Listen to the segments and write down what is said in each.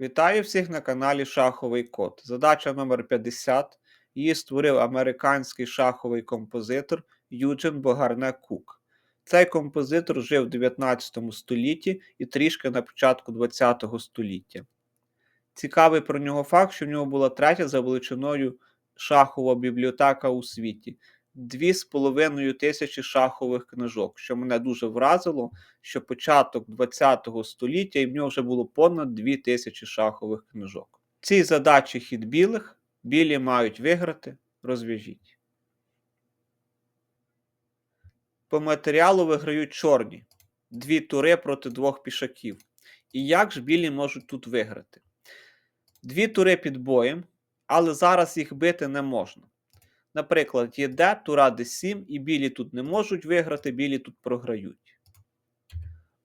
Вітаю всіх на каналі Шаховий Код. Задача номер 50. Її створив американський шаховий композитор Юджин Богарне Кук. Цей композитор жив в 19 столітті і трішки на початку 20 століття. Цікавий про нього факт, що в нього була третя за величиною шахова бібліотека у світі. Дві з половиною тисячі шахових книжок, що мене дуже вразило, що початок 20 століття і в нього вже було понад 2 тисячі шахових книжок. В цій задачі хід білих, білі мають виграти, розв'яжіть. По матеріалу виграють чорні. Дві тури проти двох пішаків. І як ж білі можуть тут виграти? Дві тури під боєм, але зараз їх бити не можна. Наприклад, є тура Д7, і білі тут не можуть виграти, білі тут програють.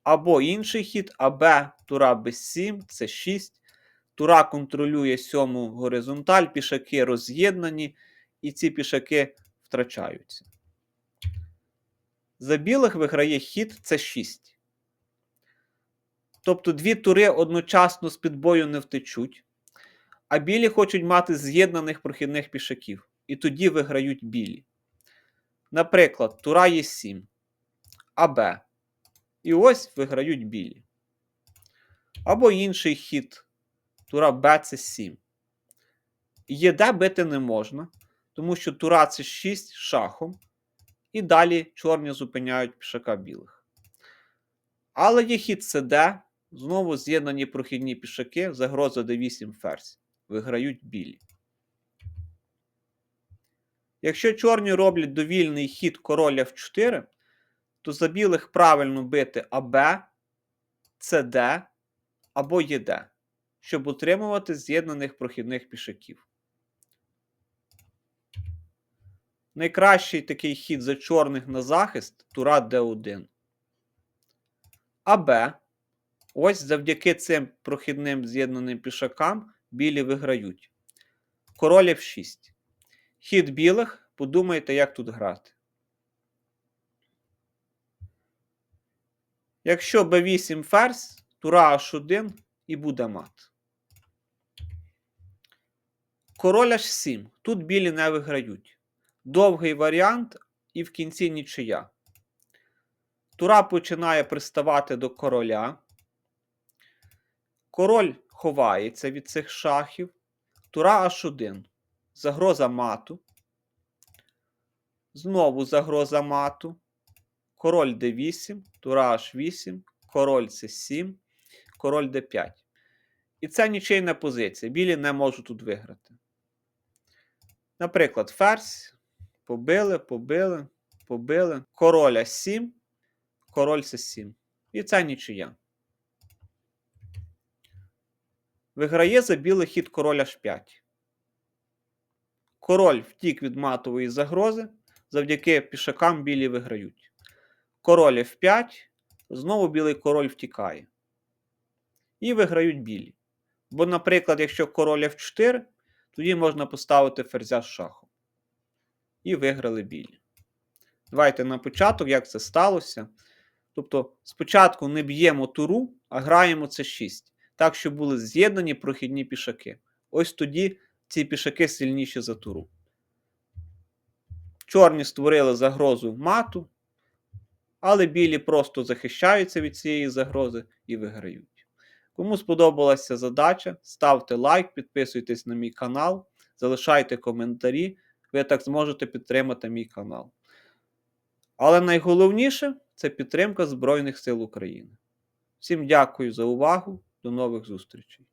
Або інший хід АБ, тура Б7, це 6. Тура контролює сьому горизонталь, пішаки роз'єднані, і ці пішаки втрачаються. За білих виграє хід це 6. Тобто дві тури одночасно з підбою не втечуть, а білі хочуть мати з'єднаних прохідних пішаків і тоді виграють білі. Наприклад, тура є 7, АБ. І ось виграють білі. Або інший хід. Тура Б це 7. ЄД бити не можна, тому що тура це 6 шахом. І далі чорні зупиняють пішака білих. Але є хід СД, знову з'єднані прохідні пішаки, загроза d8 ферзь. Виграють білі. Якщо чорні роблять довільний хід короля в 4, то за білих правильно бити АБ, СД або ЄД, щоб утримувати з'єднаних прохідних пішаків. Найкращий такий хід за чорних на захист тура Д1. АБ. Ось завдяки цим прохідним з'єднаним пішакам білі виграють. Король F6. Хід білих, подумайте, як тут грати. Якщо b8 ферзь, тура h1 і буде мат. Король h7. Тут білі не виграють. Довгий варіант і в кінці нічия. Тура починає приставати до короля. Король ховається від цих шахів. Тура h1 загроза мату. Знову загроза мату. Король d8, тура h8, король c7, король d5. І це нічийна позиція. Білі не можуть тут виграти. Наприклад, ферзь. Побили, побили, побили. Король 7, король c7. І це нічия. Виграє за білий хід король h5. Король втік від матової загрози. Завдяки пішакам білі виграють. Король F5. Знову білий король втікає. І виграють білі. Бо, наприклад, якщо король F4, тоді можна поставити ферзя з шахом. І виграли білі. Давайте на початок, як це сталося. Тобто, спочатку не б'ємо туру, а граємо це 6. Так, щоб були з'єднані прохідні пішаки. Ось тоді ці пішаки сильніші за туру. Чорні створили загрозу мату, але білі просто захищаються від цієї загрози і виграють. Кому сподобалася задача, ставте лайк, підписуйтесь на мій канал, залишайте коментарі, ви так зможете підтримати мій канал. Але найголовніше це підтримка Збройних сил України. Всім дякую за увагу, до нових зустрічей!